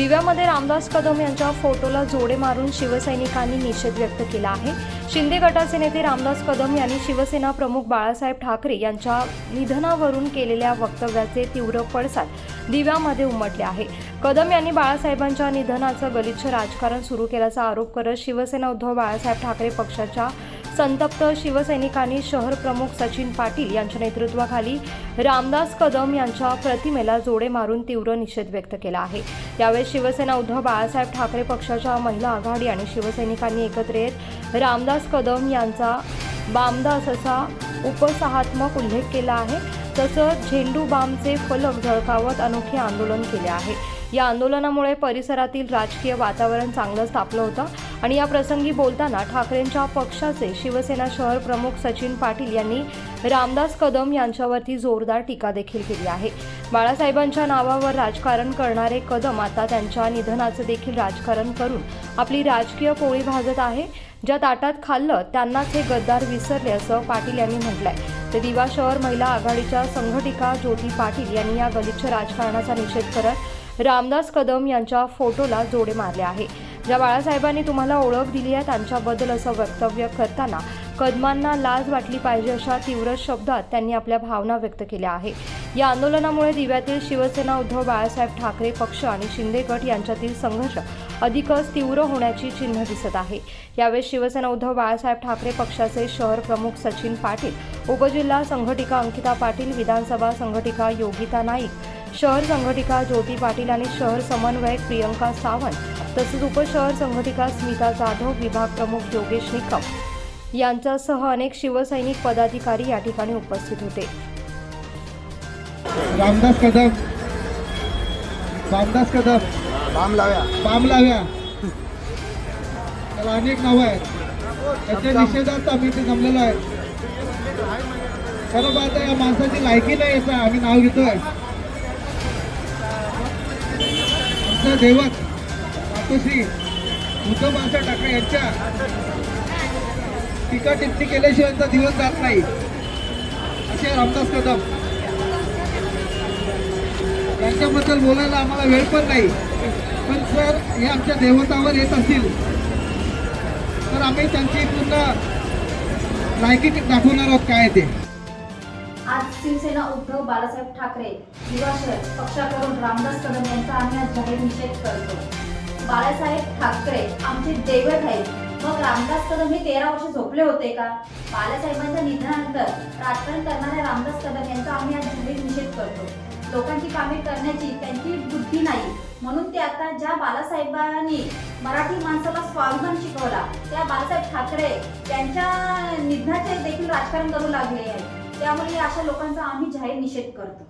दिव्यामध्ये रामदास कदम यांच्या फोटोला जोडे मारून शिवसैनिकांनी निषेध व्यक्त केला आहे. शिंदे गटाचे नेते रामदास कदम यांनी शिवसेना प्रमुख बाळासाहेब ठाकरे यांच्या निधनावरून केलेल्या वक्तव्याचे तीव्र पडसाद दिव्यामध्ये उमटले आहे. कदम यांनी बाळासाहेबांच्या निधनाचं गलिच्छ राजकारण सुरू केल्याचा आरोप करत शिवसेना उद्धव बाळासाहेब ठाकरे पक्षाच्या संतप्त शिवसैनिकांनी शहर प्रमुख सचिन पाटील यांच्या नेतृत्वाखाली रामदास कदम यांच्या प्रतिमेला जोडे मारून तीव्र निषेध व्यक्त केला आहे. यावेळी शिवसेना उद्धव बाळासाहेब ठाकरे पक्षाच्या महिला आघाडी आणि शिवसैनिकांनी एकत्र येत रामदास कदम यांचा बामदास असा उपसहात्मक उल्लेख केला आहे. तसंच झेंडू बामचे फलक झळकावत अनोखे आंदोलन केले आहे. या आंदोलनामुळे परिसरातील राजकीय वातावरण चांगलंच तापलं होतं. आणि या प्रसंगी बोलताना ठाकरेंच्या पक्षाचे शिवसेना शहर प्रमुख सचिन पाटील यांनी रामदास कदम यांच्यावरती जोरदार टीका देखील केली आहे. बाळासाहेबांच्या नावावर राजकारण करणारे कदम आता त्यांच्या निधनाचं देखील राजकारण करून आपली राजकीय पोळी भाजत आहे. ज्या ताटात खाल्लं त्यांनाच हे गद्दार विसरले असं पाटील यांनी म्हटलंय. तर दिवा शहर महिला आघाडीच्या संघटिका ज्योती पाटील यांनी या गलिच्छ राजकारणाचा निषेध करत रामदास कदम यांच्या फोटोला जोडे मारले आहे. ज्या बाळासाहेबांनी तुम्हाला ओळख दिली आहे त्यांच्याबद्दल असं वक्तव्य करताना कदमांना लाज वाटली पाहिजे अशा तीव्र शब्दात त्यांनी आपल्या भावना व्यक्त केल्या आहे. या आंदोलनामुळे दिव्यातील शिवसेना उद्धव बाळासाहेब ठाकरे पक्ष आणि शिंदे गट यांच्यातील संघर्ष अधिकच तीव्र होण्याची चिन्ह दिसत आहे. यावेळी शिवसेना उद्धव बाळासाहेब ठाकरे पक्षाचे शहर प्रमुख सचिन पाटील उपजिल्हा संघटिका अंकिता पाटील विधानसभा संघटिका योगिता नाईक शहर संघटिका ज्योती पाटील आणि शहर समन्वयक प्रियंका सावंत तसेच उपशहर संघटिका स्मिता जाधव विभाग प्रमुख योगेश निकम यांच्यासह अनेक शिवसैनिक पदाधिकारी या ठिकाणी उपस्थित होते. रामदास कदम. रामदास कदम. बाम लाव्या. बाम लाव्या. त्याला अनेक नावं आहेत. त्याच्या निषेधार्थ आम्ही इथे जमलेलो आहे. खरं बात आहे या माणसाची लायकी नाही याचं आम्ही नाव घेतोय. आमचं दैवत मातोश्री उद्धव ठाकरे यांच्या टीका टिप्पणी केल्याशिवाय यांचा दिवस जात नाही. असे रामदास कदम यांच्याबद्दल बोलायला आम्हाला वेळ पण नाही. पण सर हे आमच्या देवतावर येत असतील. तर आम्ही त्यांची पूर्ण लायकी दाखवणार आहोत. काय ते? आज शिवसेना उद्धव बाळासाहेब ठाकरे युवा शहर पक्षाकडून रामदास कदम यांचा आम्ही आज जाहीर निषेध करतो. बाळासाहेब ठाकरे आमचे दैवत आहेत मग रामदास कदम हे तेरा वर्ष झोपले होते का? बाळासाहेबांच्या निधनानंतर राजकारण करणाऱ्या रामदास कदम यांचा आम्ही आज जाहीर निषेध करतो. लोकांची कामे करण्याची त्यांची बुद्धी नाही. म्हणून ते आता ज्या बाळासाहेबांनी मराठी माणसाला स्वाभिमान शिकवला त्या बाळासाहेब ठाकरे त्यांच्या निधनाचे देखील राजकारण करू लागले आहे. त्यामुळे अशा लोकांचा आम्ही जाहीर निषेध करतो.